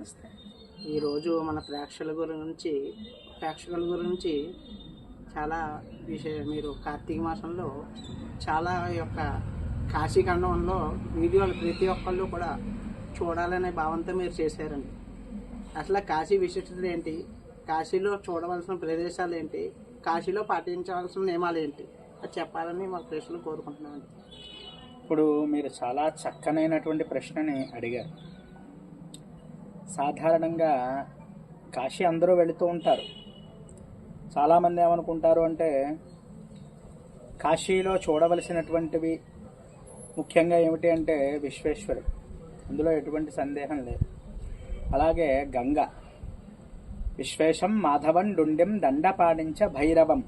నమస్తే ఈరోజు మన ప్రేక్షకుల గురించి ప్రేక్షకుల గురించి చాలా విషయ మీరు కార్తీక మాసంలో చాలా యొక్క కాశీఖండంలో వీడియోలు ప్రతి ఒక్కళ్ళు కూడా చూడాలనే భావంతో మీరు చేశారండి. అసలు కాశీ విశిష్టత ఏంటి? కాశీలో చూడవలసిన ప్రదేశాలు ఏంటి? కాశీలో పాటించవలసిన నియమాలు ఏంటి? అది చెప్పాలని మా ప్రేక్షకులు కోరుకుంటున్నామండి ఇప్పుడు మీరు చాలా చక్కనైనటువంటి ప్రశ్నని అడిగారు. సాధారణంగా కాశీ అందరూ వెళుతూ ఉంటారు. చాలామంది ఏమనుకుంటారు అంటే కాశీలో చూడవలసినటువంటివి ముఖ్యంగా ఏమిటి అంటే విశ్వేశ్వరుడు. అందులో ఎటువంటి సందేహం లేదు. అలాగే గంగ. విశ్వేశం మాధవం డుండెం దండపాడించ భైరవం.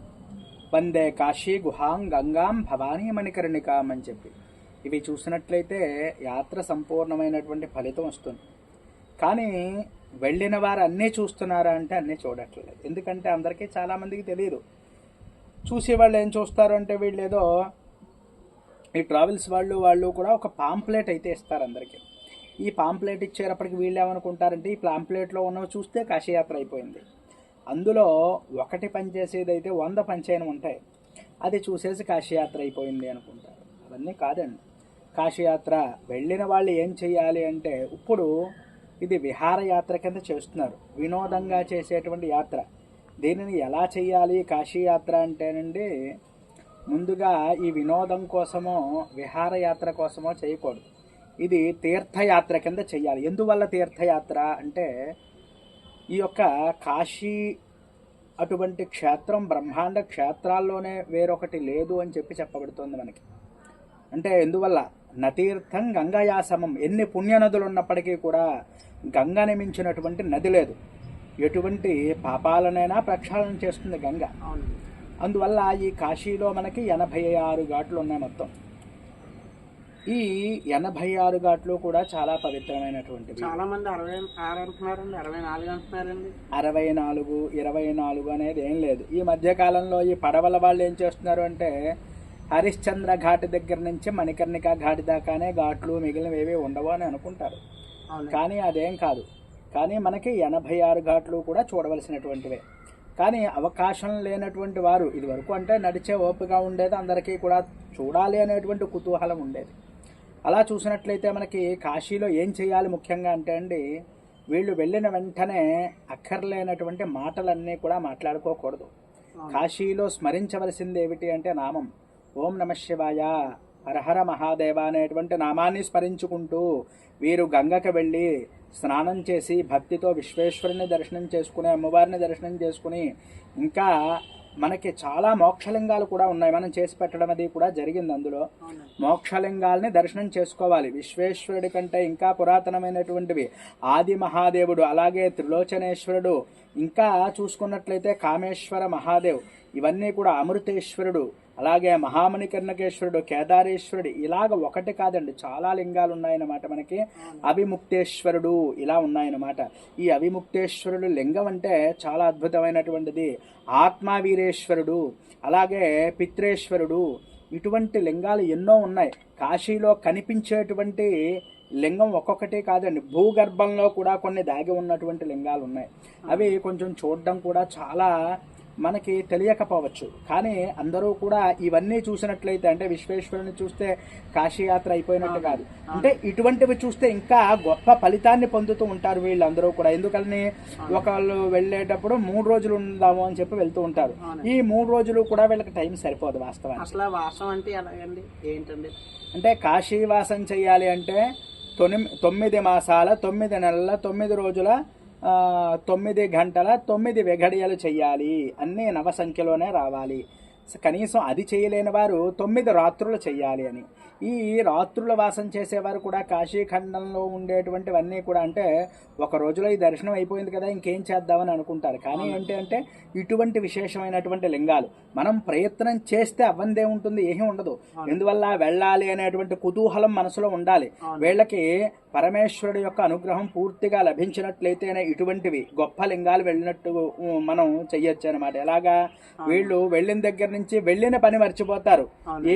వందే కాశీ గుహాం గంగాం భవానీ మణికర్ణికాం అని చెప్పి. ఇవి చూసినట్లయితే యాత్ర సంపూర్ణమైనటువంటి ఫలితం వస్తుంది. కానీ వెళ్ళిన వారు అన్నీ చూస్తున్నారా అంటే అన్నీ చూడట్లేదు. ఎందుకంటే అందరికీ చాలామందికి తెలియదు చూసే వాళ్ళు ఏం చూస్తారు అంటే వీళ్ళు ఏదో ఈ ట్రావెల్స్ వాళ్ళు వాళ్ళు కూడా ఒక పాంప్లెట్ అయితే ఇస్తారు అందరికీ. ఈ పాంప్లెట్ ఇచ్చేటప్పటికి వీళ్ళు ఏమనుకుంటారంటే ఈ పాంప్లెట్లో ఉన్నవి చూస్తే కాశీయాత్ర అయిపోయింది. అందులో ఒకటి పనిచేసేది అయితే వంద పంచైన ఉంటాయి. అది చూసేసి కాశీయాత్ర అయిపోయింది అనుకుంటారు. అవన్నీ కాదండి. కాశీయాత్ర వెళ్ళిన వాళ్ళు ఏం చేయాలి అంటే ఇప్పుడు ఇది విహారయాత్ర కింద చేస్తున్నారు. వినోదంగా చేసేటువంటి యాత్ర. దీనిని ఎలా చేయాలి? కాశీయాత్ర అంటేనండి ముందుగా ఈ వినోదం కోసమో విహారయాత్ర కోసమో చేయకూడదు. ఇది తీర్థయాత్ర కింద చేయాలి. ఎందువల్ల తీర్థయాత్ర అంటే ఈ యొక్క కాశీ అటువంటి క్షేత్రం బ్రహ్మాండ క్షేత్రాల్లోనే వేరొకటి లేదు అని చెప్పి చెప్పబడుతోంది మనకి. అంటే ఎందువల్ల? నతీర్థం గంగాయాసమం. ఎన్ని పుణ్యనదులు ఉన్నప్పటికీ కూడా గంగని మించినటువంటి నది లేదు. ఎటువంటి పాపాలనైనా ప్రక్షాళన చేస్తుంది గంగ. అందువల్ల ఈ కాశీలో మనకి ఎనభై ఆరు ఘాట్లు ఉన్నాయి మొత్తం. ఈ ఎనభై ఆరు ఘాట్లు కూడా చాలా పవిత్రమైనటువంటివి. చాలా మంది అరవై ఆరు అంటున్నారండి అరవై నాలుగు అంటున్నారండి. అరవై నాలుగు ఇరవై నాలుగు అనేది ఏం లేదు. ఈ మధ్య కాలంలో ఈ పడవల వాళ్ళు ఏం చేస్తున్నారు అంటే హరిశ్చంద్ర ఘాట్ దగ్గర నుంచి మణికర్ణిక ఘాటి దాకానే ఘాట్లు మిగిలినవి ఏవి ఉండవు అని అనుకుంటారు. కానీ అదేం కాదు. కానీ మనకి ఎనభై ఆరు ఘాట్లు కూడా చూడవలసినటువంటివే. కానీ అవకాశం లేనటువంటి వారు ఇది వరకు అంటే నడిచే ఓపిక ఉండేది అందరికీ కూడా చూడాలి అనేటువంటి కుతూహలం ఉండేది. అలా చూసినట్లయితే మనకి కాశీలో ఏం చేయాలి ముఖ్యంగా అంటే అండి వీళ్ళు వెళ్ళిన వెంటనే అక్కర్లేనటువంటి మాటలన్నీ కూడా మాట్లాడుకోకూడదు. కాశీలో స్మరించవలసింది ఏమిటి అంటే నామం. ఓం నమ శివాయ. హరహర మహాదేవ అనేటువంటి నామాన్ని స్మరించుకుంటూ వీరు గంగకి వెళ్ళి స్నానం చేసి భక్తితో విశ్వేశ్వరుని దర్శనం చేసుకుని అమ్మవారిని దర్శనం చేసుకుని ఇంకా మనకి చాలా మోక్షలింగాలు కూడా ఉన్నాయి. మనం చేసి పెట్టడం అది కూడా జరిగింది అందులో. మోక్షలింగాల్ని దర్శనం చేసుకోవాలి. విశ్వేశ్వరుడి కంటే ఇంకా పురాతనమైనటువంటివి. ఆది మహాదేవుడు అలాగే త్రిలోచనేశ్వరుడు ఇంకా చూసుకున్నట్లయితే కామేశ్వర మహాదేవ్ ఇవన్నీ కూడా అమృతేశ్వరుడు అలాగే మహామణికర్ణకేశ్వరుడు కేదారేశ్వరుడు ఇలాగ ఒకటి కాదండి చాలా లింగాలు ఉన్నాయన్నమాట మనకి అవిముక్తేశ్వరుడు ఇలా ఉన్నాయన్నమాట. ఈ అవిముక్తేశ్వరుడు లింగం అంటే చాలా అద్భుతమైనటువంటిది. ఆత్మావీరేశ్వరుడు అలాగే పిత్రేశ్వరుడు ఇటువంటి లింగాలు ఎన్నో ఉన్నాయి. కాశీలో కనిపించేటువంటి లింగం ఒక్కొక్కటి కాదండి భూగర్భంలో కూడా కొన్ని దాగి ఉన్నటువంటి లింగాలు ఉన్నాయి అవి కొంచెం చూడడం కూడా చాలా మనకి తెలియకపోవచ్చు. కానీ అందరూ కూడా ఇవన్నీ చూసినట్లయితే అంటే విశ్వేశ్వరుని చూస్తే కాశీయాత్ర అయిపోయినట్టు కాదు. అంటే ఇటువంటివి చూస్తే ఇంకా గొప్ప ఫలితాన్ని పొందుతూ ఉంటారు వీళ్ళందరూ కూడా. ఎందుకని? ఒకళ్ళు వెళ్ళేటప్పుడు మూడు రోజులు ఉందాము అని చెప్పి వెళ్తూ ఉంటారు. ఈ మూడు రోజులు కూడా వీళ్ళకి టైం సరిపోదు వాస్తవానికి. అసలు వాసం అంటే ఎలాగండి? ఏంటండి? అంటే కాశీవాసం చేయాలి అంటే తొమ్మిది మాసాల తొమ్మిది నెలల తొమ్మిది రోజుల తొమ్మిది గంటల తొమ్మిది వెగడియలు చెయ్యాలి. అన్నీ నవ సంఖ్యలోనే రావాలి. కనీసం అది చేయలేని వారు తొమ్మిది రాత్రులు చెయ్యాలి అని. ఈ రాత్రుల వాసం చేసేవారు కూడా కాశీఖండంలో ఉండేటువంటివన్నీ కూడా అంటే ఒక రోజులో ఈ దర్శనం అయిపోయింది కదా ఇంకేం చేద్దామని అనుకుంటారు. కానీ ఏంటి అంటే ఇటువంటి విశేషమైనటువంటి లింగాలు మనం ప్రయత్నం చేస్తే అవ్వందే ఉంటుంది ఏమీ ఉండదు. ఎందువల్ల వెళ్ళాలి అనేటువంటి కుతూహలం మనసులో ఉండాలి. వీళ్ళకి పరమేశ్వరుడు యొక్క అనుగ్రహం పూర్తిగా లభించినట్లయితేనే ఇటువంటివి గొప్ప లింగాలు వెళ్ళినట్టు మనం చెయ్యొచ్చు అనమాట ఎలాగా? వీళ్ళు వెళ్ళిన దగ్గర నుంచి వెళ్ళిన పని మర్చిపోతారు.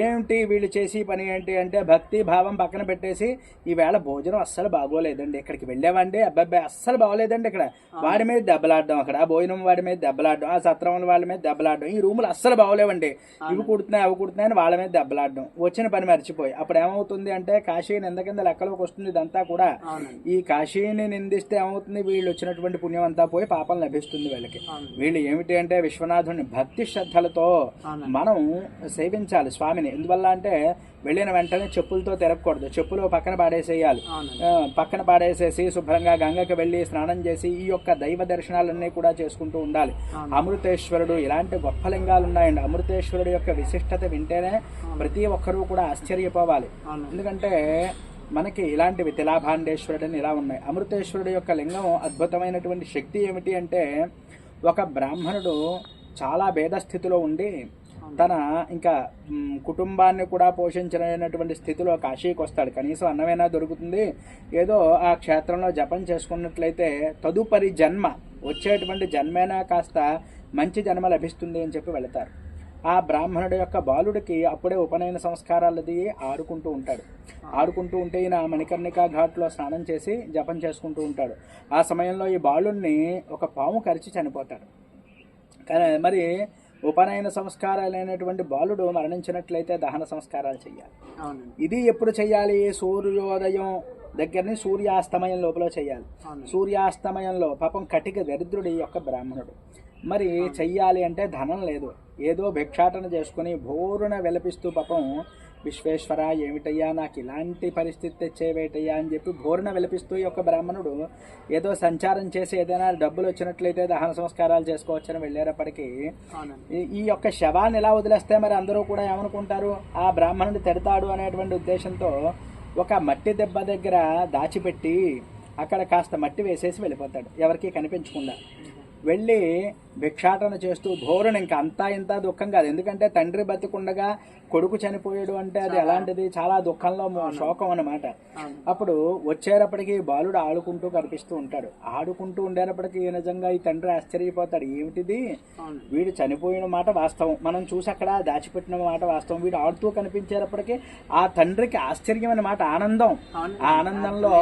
ఏమిటి వీళ్ళు చేసి పని ఏంటి అంటే భక్తి భావం పక్కన పెట్టేసి ఈవేళ భోజనం అస్సలు బాగోలేదండి. ఇక్కడికి వెళ్ళామండి. అబ్బాయి అస్సలు బాగోలేదండి ఇక్కడ. వాడి మీద దెబ్బలాడడం అక్కడ ఆ భోజనం వాడి మీద దెబ్బలాడడం ఆ సత్రం వాళ్ళ మీద దెబ్బలాడడం ఈ రూములు అస్సలు బాగోలేవండి. ఇవి కుడుతున్నాయి అవి కుడుతున్నాయి అని వాళ్ళ మీద దెబ్బలాడడం. వచ్చిన పని మర్చిపోయి. అప్పుడు ఏమవుతుంది అంటే కాశీ నింద కింద లెక్కలోకి వస్తుంది. ఇదంతా కూడా ఈ కాశీని నిందిస్తే ఏమవుతుంది? వీళ్ళు వచ్చినటువంటి పుణ్యం అంతా పోయి పాపం లభిస్తుంది వీళ్ళకి. వీళ్ళు ఏమిటి అంటే విశ్వనాథుని భక్తి శ్రద్ధలతో. మనం సేవించాలి స్వామిని. ఎందువల్ల అంటే వెళ్ళిన వెంటనే చెప్పులతో తిరగకూడదు చెప్పులు పక్కన పాడేసేయాలి. పక్కన పాడేసేసి శుభ్రంగా గంగకి వెళ్ళి స్నానం చేసి ఈ యొక్క దైవ దర్శనాలన్నీ కూడా చేసుకుంటూ ఉండాలి. అమృతేశ్వరుడు ఇలాంటి గొప్ప లింగాలు ఉన్నాయండి అమృతేశ్వరుడు యొక్క విశిష్టత వింటేనే ప్రతి ఒక్కరూ కూడా ఆశ్చర్యపోవాలి. ఎందుకంటే మనకి ఇలాంటివి తిలాభాండేశ్వరుడు అని ఇలా ఉన్నాయి. అమృతేశ్వరుడు యొక్క లింగం అద్భుతమైనటువంటి శక్తి ఏమిటి అంటే ఒక బ్రాహ్మణుడు చాలా భేద స్థితిలో ఉండి తన ఇంకా కుటుంబాన్ని కూడా పోషించలేనటువంటి స్థితిలో కాశీకి వస్తాడు. కనీసం అన్నమైనా దొరుకుతుంది. ఏదో ఆ క్షేత్రంలో జపం చేసుకున్నట్లయితే తదుపరి జన్మ వచ్చేటువంటి జన్మైనా కాస్త మంచి జన్మ లభిస్తుంది అని చెప్పి వెళతారు. ఆ బ్రాహ్మణుడు యొక్క బాలుడికి అప్పుడే ఉపనయన సంస్కారాలది ఆడుకుంటూ ఉంటాడు. ఆడుకుంటూ ఉంటే ఈయన మణికర్ణికా ఘాట్లో స్నానం చేసి జపం చేసుకుంటూ ఉంటాడు. ఆ సమయంలో ఈ బాలుడిని ఒక పాము కరిచి చనిపోతాడు. కానీ మరి ఉపనయన సంస్కారాలైనటువంటి బాలుడు మరణించినట్లయితే దహన సంస్కారాలు చేయాలి ఇది ఎప్పుడు చేయాలి సూర్యోదయం దగ్గరని సూర్యాస్తమయం లోపల చేయాలి సూర్యాస్తమయంలో పాపం కటిక దరిద్రుడి యొక్క బ్రాహ్మణుడు. మరి చెయ్యాలి అంటే ధనం లేదు. ఏదో భిక్షాటన చేసుకుని భోరున విలపిస్తూ పాపం విశ్వేశ్వర ఏమిటయ్యా నాకు ఇలాంటి పరిస్థితి తెచ్చేవేటయ్యా అని చెప్పి భోరున విలపిస్తూ ఈ యొక్క బ్రాహ్మణుడు ఏదో సంచారం చేసి ఏదైనా డబ్బులు వచ్చినట్లయితే దహన సంస్కారాలు చేసుకోవచ్చని వెళ్ళేటప్పటికీ ఈ యొక్క శవాన్ని ఎలా వదిలేస్తే మరి అందరూ కూడా ఏమనుకుంటారు? ఆ బ్రాహ్మణుడు తిడతాడు అనేటువంటి ఉద్దేశంతో ఒక మట్టి దెబ్బ దగ్గర దాచిపెట్టి అక్కడ కాస్త మట్టి వేసేసి వెళ్ళిపోతాడు. ఎవరికి కనిపించకుండా. వెళ్ళి భిక్షాటన చేస్తూ భోరుని ఇంకా అంతా ఇంత దుఃఖం కాదు. ఎందుకంటే తండ్రి బతికుండగా కొడుకు చనిపోయాడు అంటే అది ఎలాంటిది చాలా దుఃఖంలో శోకం అన్నమాట. అవును. అప్పుడు వచ్చేటప్పటికి బాలుడు ఆడుకుంటూ కనిపిస్తూ ఉంటాడు. ఆడుకుంటూ ఉండేటప్పటికి నిజంగా ఈ తండ్రి ఆశ్చర్యపోతాడు. ఏమిటిది? వీడు చనిపోయిన మాట వాస్తవం. మనం చూసి అక్కడ దాచిపెట్టిన మాట వాస్తవం. వీడు ఆడుతూ కనిపించేటప్పటికి ఆ తండ్రికి ఆశ్చర్యమైన మాట ఆనందం. ఆ ఆనందంలో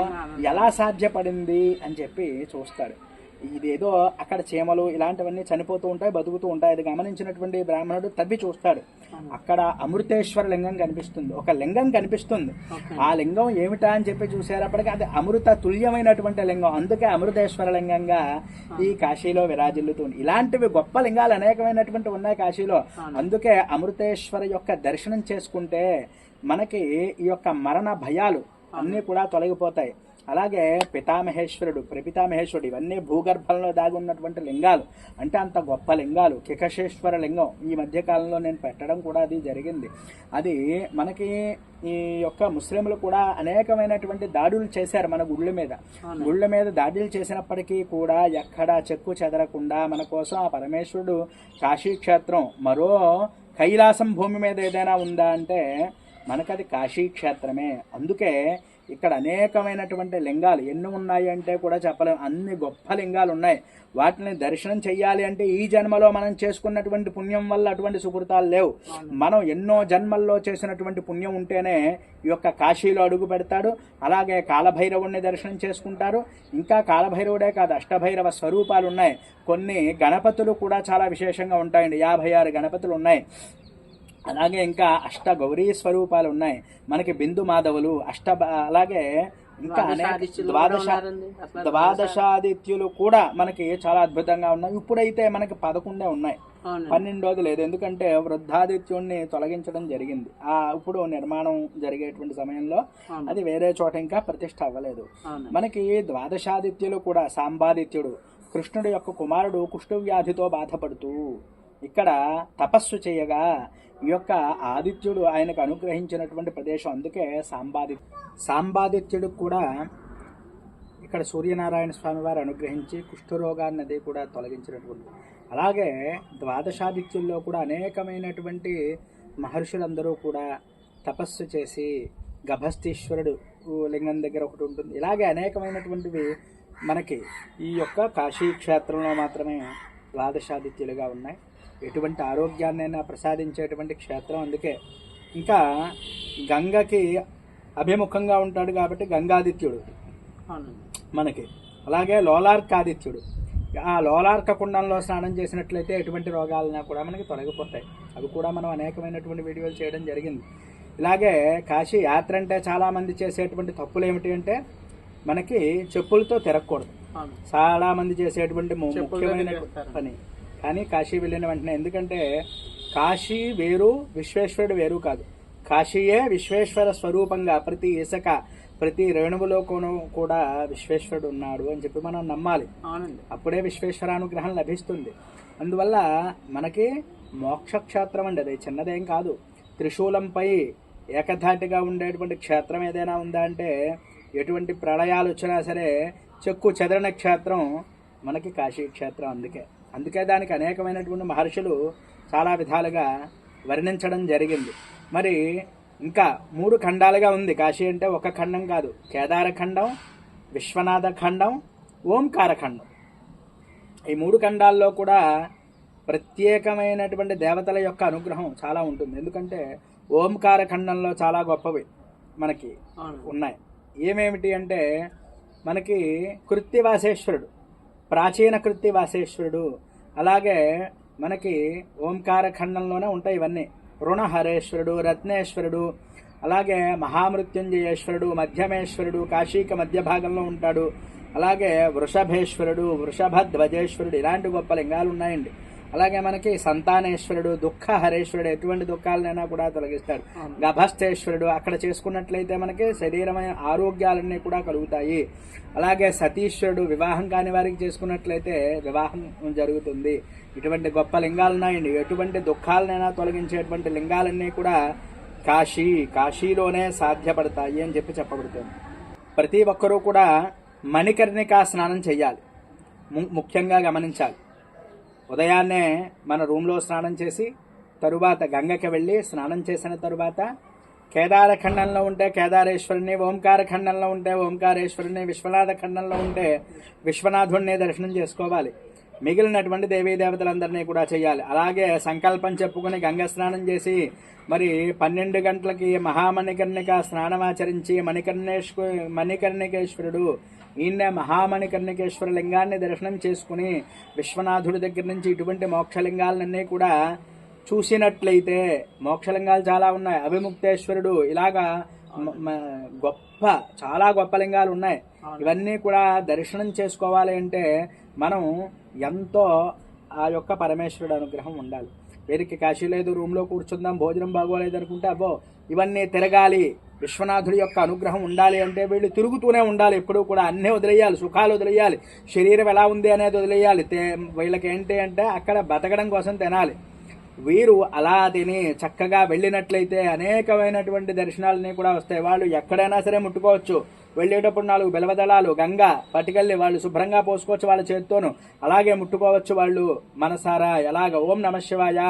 ఎలా సాధ్యపడింది అని చెప్పి చూస్తాడు. ఇదేదో అక్కడ చీమలు ఇలాంటివన్నీ చనిపోతూ ఉంటాయి బతుకుతూ ఉంటాయి. అది గమనించినటువంటి బ్రాహ్మణుడు తవ్వి చూస్తాడు. అక్కడ అమృతేశ్వర లింగం కనిపిస్తుంది. ఒక లింగం కనిపిస్తుంది. ఆ లింగం ఏమిటా అని చెప్పి చూసేటప్పటికి అది అమృత తుల్యమైనటువంటి లింగం. అందుకే అమృతేశ్వర లింగంగా ఈ కాశీలో విరాజిల్లుతుంది ఇలాంటివి గొప్ప లింగాలు అనేకమైనటువంటి ఉన్నాయి కాశీలో. అందుకే అమృతేశ్వర యొక్క దర్శనం చేసుకుంటే మనకి ఈ యొక్క మరణ భయాలు అన్నీ కూడా తొలగిపోతాయి. అలాగే పితామహేశ్వరుడు ప్రపితామహేశ్వరుడు ఇవన్నీ భూగర్భంలో దాగి ఉన్నటువంటి లింగాలు. అంటే అంత గొప్ప లింగాలు. కికశేశ్వర లింగం. ఈ మధ్య కాలంలో నేను పెట్టడం కూడా అది జరిగింది. అది మనకి ఈ యొక్క ముస్లింలు కూడా అనేకమైనటువంటి దాడులు చేశారు మన గుళ్ళ మీద. గుళ్ళ మీద దాడులు చేసినప్పటికీ కూడా ఎక్కడ చెక్కు చెదరకుండా మన కోసం ఆ పరమేశ్వరుడు కాశీ క్షేత్రం మరో కైలాసం భూమి మీద ఏదైనా ఉందా అంటే మనకది కాశీ క్షేత్రమే. అందుకే ఇక్కడ అనేకమైనటువంటి లింగాలు ఎన్ని ఉన్నాయి అంటే కూడా చెప్పలేం. అన్ని గొప్ప లింగాలు ఉన్నాయి. వాటిని దర్శనం చెయ్యాలి అంటే ఈ జన్మలో మనం చేసుకున్నటువంటి పుణ్యం వల్ల అటువంటి సుకృతాలు లేవు. మనం ఎన్నో జన్మల్లో చేసినటువంటి పుణ్యం ఉంటేనే ఈ యొక్క కాశీలో అడుగు పెడతాడు. అలాగే కాలభైరవుడిని దర్శనం చేసుకుంటారు. ఇంకా కాలభైరవుడే కాదు అష్టభైరవ స్వరూపాలు ఉన్నాయి కొన్ని గణపతులు కూడా చాలా విశేషంగా ఉంటాయండి. యాభై ఆరు గణపతులు ఉన్నాయి. అలాగే ఇంకా అష్ట గౌరీ స్వరూపాలు ఉన్నాయి. మనకి బిందు మాధవులు అష్ట అలాగే ఇంకా ద్వాదశ ద్వాదశాదిత్యులు కూడా మనకి చాలా అద్భుతంగా ఉన్నాయి. ఇప్పుడైతే మనకి పదకొండే ఉన్నాయి. పన్నెండోది లేదు. ఎందుకంటే వృద్ధాదిత్యుణ్ణి తొలగించడం జరిగింది. ఆ ఇప్పుడు నిర్మాణం జరిగేటువంటి సమయంలో. అది వేరే చోట ఇంకా ప్రతిష్ట అవ్వలేదు. మనకి ద్వాదశాదిత్యులు కూడా సాంబాదిత్యుడు. కృష్ణుడి యొక్క కుమారుడు కుష్ఠు వ్యాధితో బాధపడుతూ ఇక్కడ తపస్సు చేయగా ఈ యొక్క ఆదిత్యుడు ఆయనకు అనుగ్రహించినటువంటి ప్రదేశం అందుకే సాంబాది సాంబాదిత్యుడు కూడా ఇక్కడ సూర్యనారాయణ స్వామి వారు అనుగ్రహించి కుష్ఠరోగాన్ని అది కూడా తొలగించినటువంటి. అలాగే ద్వాదశాదిత్యుల్లో కూడా అనేకమైనటువంటి మహర్షులందరూ కూడా తపస్సు చేసి గభస్తీశ్వరుడు లింగం దగ్గర ఒకటి ఉంటుంది. ఇలాగే అనేకమైనటువంటివి మనకి ఈ యొక్క కాశీ క్షేత్రంలో మాత్రమే ద్వాదశాదిత్యులుగా ఉన్నాయి. ఎటువంటి ఆరోగ్యాన్నైనా ప్రసాదించేటువంటి క్షేత్రం అందుకే. ఇంకా గంగకి అభిముఖంగా ఉంటాడు కాబట్టి గంగాదిత్యుడు. మనకి. అలాగే లోలార్కాదిత్యుడు. ఆ లోలార్క కుండంలో స్నానం చేసినట్లయితే ఎటువంటి రోగాలన్నా కూడా మనకి తొలగిపోతాయి. అవి కూడా మనం అనేకమైనటువంటి వీడియోలు చేయడం జరిగింది. ఇలాగే కాశీ యాత్ర అంటే చాలామంది చేసేటువంటి తప్పులు ఏమిటి అంటే మనకి చెప్పులతో తిరగకూడదు. అవును. చాలా మంది చేసేటువంటి ముఖ్యమైన. పని. కానీ కాశీ వెళ్ళిన వెంటనే. ఎందుకంటే కాశీ వేరు విశ్వేశ్వరుడు వేరు కాదు. కాశీయే విశ్వేశ్వర స్వరూపంగా ప్రతి ఇసుక ప్రతి రేణువులో కొను- కూడా విశ్వేశ్వరుడు ఉన్నాడు అని చెప్పి మనం నమ్మాలి. అప్పుడే విశ్వేశ్వరానుగ్రహం లభిస్తుంది. అందువల్ల మనకి మోక్షక్షేత్రం అండి అది. చిన్నదేం కాదు. త్రిశూలంపై ఏకధాటిగా ఉండేటువంటి క్షేత్రం ఏదైనా ఉందా అంటే ఎటువంటి ప్రళయాలు వచ్చినా సరే చెక్కు చెదరని క్షేత్రం మనకి కాశీ క్షేత్రం అందుకే. అందుకే దానికి అనేకమైనటువంటి మహర్షులు చాలా విధాలుగా వర్ణించడం జరిగింది. మరి ఇంకా మూడు ఖండాలుగా ఉంది. కాశీ అంటే ఒక ఖండం కాదు. కేదార ఖండం విశ్వనాథ ఖండం ఓంకార ఖండం. ఈ మూడు ఖండాల్లో కూడా ప్రత్యేకమైనటువంటి దేవతల యొక్క అనుగ్రహం చాలా ఉంటుంది. ఎందుకంటే ఓంకార ఖండంలో చాలా గొప్పవి మనకి ఉన్నాయి. ఏమేమిటి అంటే మనకి కృత్తివాసేశ్వరుడు. ప్రాచీన కృత్తివాసేశ్వరుడు అలాగే మనకి ఓంకార ఖండంలోనే ఉంటాయి ఇవన్నీ. రుణహరేశ్వరుడు రత్నేశ్వరుడు అలాగే మహామృత్యుంజయేశ్వరుడు మధ్యమేశ్వరుడు కాశీక మధ్య భాగంలో ఉంటాడు. అలాగే వృషభేశ్వరుడు వృషభధ్వజేశ్వరుడు ఇలాంటి గొప్ప లింగాలు ఉన్నాయండి అలాగే మనకి సంతానేశ్వరుడు దుఃఖ హరేశ్వరుడు ఎటువంటి దుఃఖాలనైనా కూడా తొలగిస్తాడు. గభస్థేశ్వరుడు అక్కడ చేసుకున్నట్లయితే మనకి శరీరమైన ఆరోగ్యాలన్నీ కూడా కలుగుతాయి. అలాగే సతీశ్వరుడు వివాహం కాని వారికి చేసుకున్నట్లయితే వివాహం జరుగుతుంది. ఇటువంటి గొప్ప లింగాలు ఉన్నాయండి ఎటువంటి దుఃఖాలనైనా తొలగించేటువంటి లింగాలన్నీ కూడా కాశీ కాశీలోనే సాధ్యపడతాయి అని చెప్పి చెప్పబడుతుంది. ప్రతి ఒక్కరూ కూడా మణికర్ణికా స్నానం చేయాలి. ము- ముఖ్యంగా గమనించాలి. ఉదయాన్నే మన రూమ్లో స్నానం చేసి తరువాత గంగకి వెళ్ళి స్నానం చేసిన తరువాత కేదారఖండంలో ఉంటే కేదారేశ్వరుని ఓంకారఖండంలో ఉంటే ఓంకారేశ్వరుని విశ్వనాథ ఖండంలో ఉంటే విశ్వనాథుడిని దర్శనం చేసుకోవాలి. మిగిలినటువంటి దేవీ దేవతలందరినీ కూడా చేయాలి అలాగే సంకల్పం చెప్పుకుని గంగ స్నానం చేసి మరి పన్నెండు గంటలకి మహామణికర్ణిక స్నానమాచరించి మణికర్ణేశ్వ మణికర్ణికేశ్వరుడు ఈయన మహామణికర్ణికేశ్వర లింగాన్ని దర్శనం చేసుకుని విశ్వనాథుడి దగ్గర నుంచి ఇటువంటి మోక్షలింగాలన్నీ కూడా చూసినట్లయితే మోక్షలింగాలు చాలా ఉన్నాయి. అభిముక్తేశ్వరుడు ఇలాగా గొప్ప చాలా గొప్ప లింగాలు ఉన్నాయి. ఇవన్నీ కూడా దర్శనం చేసుకోవాలి అంటే మనం ఎంతో ఆ యొక్క పరమేశ్వరుడు అనుగ్రహం ఉండాలి. వీరికి కాశీ లేదు రూమ్లో కూర్చుందాం భోజనం బాగోలేదు అనుకుంటే అబ్బో ఇవన్నీ తిరగాలి. విశ్వనాథుడి యొక్క అనుగ్రహం ఉండాలి అంటే వీళ్ళు తిరుగుతూనే ఉండాలి. ఎప్పుడూ కూడా అన్నీ వదిలేయాలి సుఖాలు వదిలేయాలి. శరీరం ఎలా ఉంది అనేది వదిలేయాలి. తే- వీళ్ళకి ఏంటి అంటే అక్కడ బతకడం కోసం తినాలి. వీరు అలా తిని చక్కగా వెళ్ళినట్లయితే అనేకమైనటువంటి దర్శనాలని కూడా వస్తాయి. వాళ్ళు ఎక్కడైనా సరే ముట్టుకోవచ్చు. వెళ్ళేటప్పుడు నాలుగు బెలవదళాలు గంగ పట్టుకెళ్ళి వాళ్ళు శుభ్రంగా పోసుకోవచ్చు వాళ్ళ చేత్తోను. అలాగే ముట్టుకోవచ్చు వాళ్ళు మనసారా ఎలాగ ఓం నమ శివాయ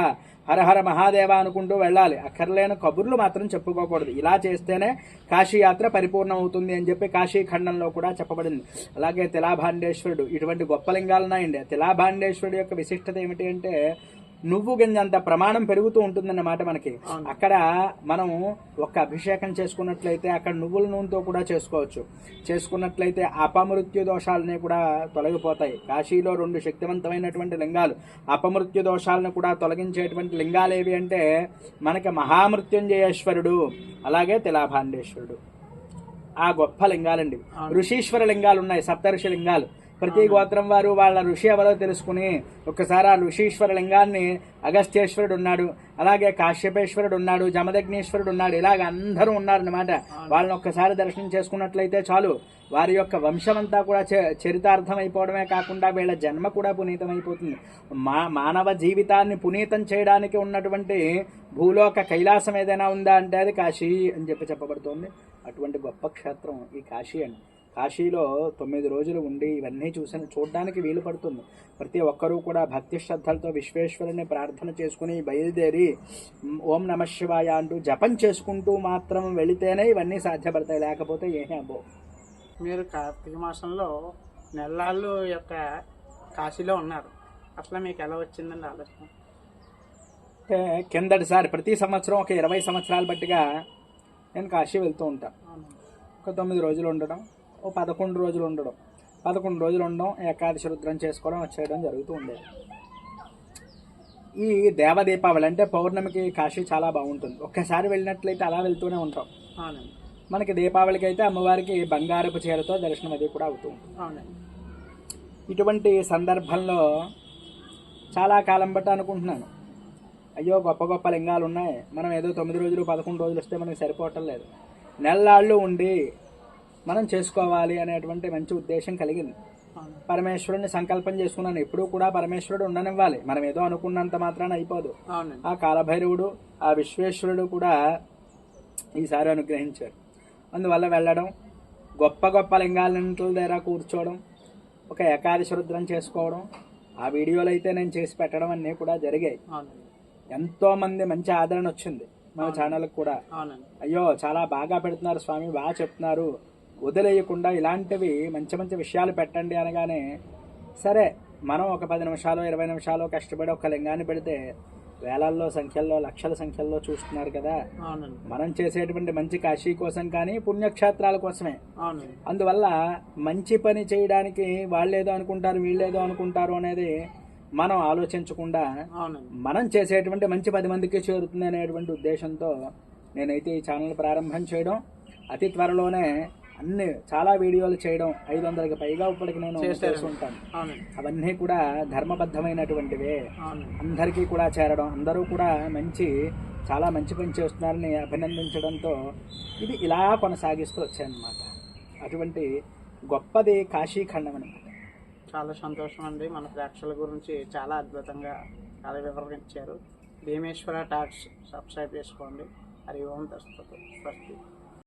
మహాదేవ అనుకుంటూ వెళ్ళాలి. అక్కర్లేని కబుర్లు మాత్రం చెప్పుకోకూడదు. ఇలా చేస్తేనే కాశీ యాత్ర పరిపూర్ణం అవుతుంది అని చెప్పి కాశీ ఖండంలో కూడా చెప్పబడింది. అలాగే తిలాభాండేశ్వరుడు ఇటువంటి గొప్ప లింగాలున్నాయండి తిలాభాండేశ్వరుడు యొక్క విశిష్టత ఏమిటి అంటే నువ్వు గింజంత ప్రమాణం పెరుగుతూ ఉంటుందన్నమాట మనకి. అక్కడ మనం ఒక అభిషేకం చేసుకున్నట్లయితే అక్కడ నువ్వుల నూనెతో కూడా చేసుకోవచ్చు. చేసుకున్నట్లయితే అపమృత్యు దోషాలని కూడా తొలగిపోతాయి. కాశీలో రెండు శక్తివంతమైనటువంటి లింగాలు. అపమృత్యు దోషాలను కూడా తొలగించేటువంటి లింగాలు ఏవి అంటే మనకి మహామృత్యుంజయేశ్వరుడు అలాగే తిలాభాండేశ్వరుడు. ఆ గొప్ప లింగాలండి. ఋషీశ్వర లింగాలు ఉన్నాయి సప్తఋషి లింగాలు. ప్రతి గోత్రం వారు వాళ్ళ ఋషి ఎవరో తెలుసుకుని ఒకసారి ఆ ఋషీశ్వర లింగాన్ని అగస్త్యేశ్వరుడు ఉన్నాడు అలాగే కాశ్యపేశ్వరుడు ఉన్నాడు జమదగ్నేశ్వరుడు ఉన్నాడు ఇలాగ అందరూ ఉన్నారన్నమాట. వాళ్ళని ఒక్కసారి దర్శనం చేసుకున్నట్లయితే చాలు. వారి యొక్క వంశమంతా కూడా చరితార్థం అయిపోవడమే కాకుండా వీళ్ళ జన్మ కూడా పునీతమైపోతుంది. మా మానవ జీవితాన్ని పునీతం చేయడానికి ఉన్నటువంటి భూలోక కైలాసం ఏదైనా ఉందా అంటే అది కాశీ అని చెప్పి చెప్పబడుతోంది. అటువంటి గొప్ప క్షేత్రం ఈ కాశీ అండి. కాశీలో తొమ్మిది రోజులు ఉండి ఇవన్నీ చూసిన చూడడానికి వీలు పడుతుంది. ప్రతి ఒక్కరూ కూడా భక్తి శ్రద్ధలతో విశ్వేశ్వరుని ప్రార్థన చేసుకుని బయలుదేరి ఓం నమ శివాయ అంటూ జపం చేసుకుంటూ మాత్రం వెళితేనే ఇవన్నీ సాధ్యపడతాయి. లేకపోతే ఏమీ అబ్బో. మీరు కార్తీక మాసంలో నెల్లాళ్ళు యొక్క కాశీలో ఉన్నారు. అట్లా మీకు ఎలా వచ్చిందండి ఆలోచన? అంటే కిందటిసారి ప్రతి సంవత్సరం ఒక ఇరవై సంవత్సరాలు బట్టిగా నేను కాశీ వెళ్తూ ఉంటాను. ఒక తొమ్మిది రోజులు ఉండడం. ఓ పదకొండు రోజులు ఉండడం. పదకొండు రోజులు ఉండడం ఏకాదశి రుద్రం చేసుకోవడం వచ్చేయడం జరుగుతూ ఉండేది. ఈ దేవ దీపావళి అంటే పౌర్ణమికి కాశీ చాలా బాగుంటుంది. ఒక్కసారి వెళ్ళినట్లయితే అలా వెళ్తూనే ఉంటాం. అవునండి. మనకి దీపావళికి అయితే అమ్మవారికి బంగారపు చీరతో దర్శనం అది కూడా అవుతూ ఉంటుంది. అవునండి. ఇటువంటి సందర్భంలో చాలా కాలం బట్టి అనుకుంటున్నాను. అయ్యో గొప్ప గొప్ప లింగాలు ఉన్నాయి మనం ఏదో తొమ్మిది రోజులు పదకొండు రోజులు వస్తే మనకి సరిపోవటం లేదు. నెల్లాళ్ళు ఉండి మనం చేసుకోవాలి అనేటువంటి మంచి ఉద్దేశం కలిగింది. అవును. పరమేశ్వరుని సంకల్పం చేసుకున్నాను. ఎప్పుడూ కూడా పరమేశ్వరుడు ఉండనివ్వాలి. మనం ఏదో అనుకున్నంత మాత్రాన అయిపోదు. ఆ కాలభైరవుడు ఆ విశ్వేశ్వరుడు కూడా ఈసారి అనుగ్రహించారు. అందువల్ల వెళ్ళడం గొప్ప గొప్ప లింగాలంట్ల దగ్గర కూర్చోవడం ఒక ఏకాదశి రుద్రం చేసుకోవడం ఆ వీడియోలు అయితే నేను చేసి పెట్టడం అన్నీ కూడా జరిగాయి. ఎంతో మంది మంచి ఆదరణ వచ్చింది మన ఛానల్కి కూడా. అయ్యో చాలా బాగా పెడుతున్నారు స్వామి బాగా చెప్తున్నారు. వదిలేయకుండా ఇలాంటివి మంచి మంచి విషయాలు పెట్టండి అనగానే సరే మనం ఒక పది నిమిషాలు ఇరవై నిమిషాలు కష్టపడి ఒక లింగాన్ని పెడితే వేలల్లో సంఖ్యల్లో లక్షల సంఖ్యల్లో చూస్తున్నారు కదా. మనం చేసేటువంటి మంచి కాశీ కోసం కానీ పుణ్యక్షేత్రాల కోసమే. అందువల్ల మంచి పని చేయడానికి వాళ్ళేదో అనుకుంటారు వీళ్ళేదో అనుకుంటారు అనేది మనం ఆలోచించకుండా మనం చేసేటువంటి మంచి పది మందికి చేరుతుంది అనేటువంటి ఉద్దేశంతో నేనైతే ఈ ఛానల్ ప్రారంభం చేయడం. అతి త్వరలోనే అన్ని చాలా వీడియోలు చేయడం ఐదు వందలకి పైగా ఇప్పటికి నేను చేశారు. చేసి ఉంటాను అవునండి. అవన్నీ కూడా ధర్మబద్ధమైనటువంటివే. అందరికీ కూడా చేరడం అందరూ కూడా మంచి చాలా మంచి పని చేస్తున్నారని అభినందించడంతో ఇది ఇలా కొనసాగిస్తూ వచ్చాయన్నమాట అటువంటి గొప్పది కాశీఖండం అనమాట చాలా సంతోషం అండి మన ప్రేక్షకుల గురించి చాలా అద్భుతంగా చాలా వివరణ ఇచ్చారు భీమేశ్వర టాక్స్ సబ్స్క్రైబ్ చేసుకోండి. హరి ఓం తస్తు స్వస్తి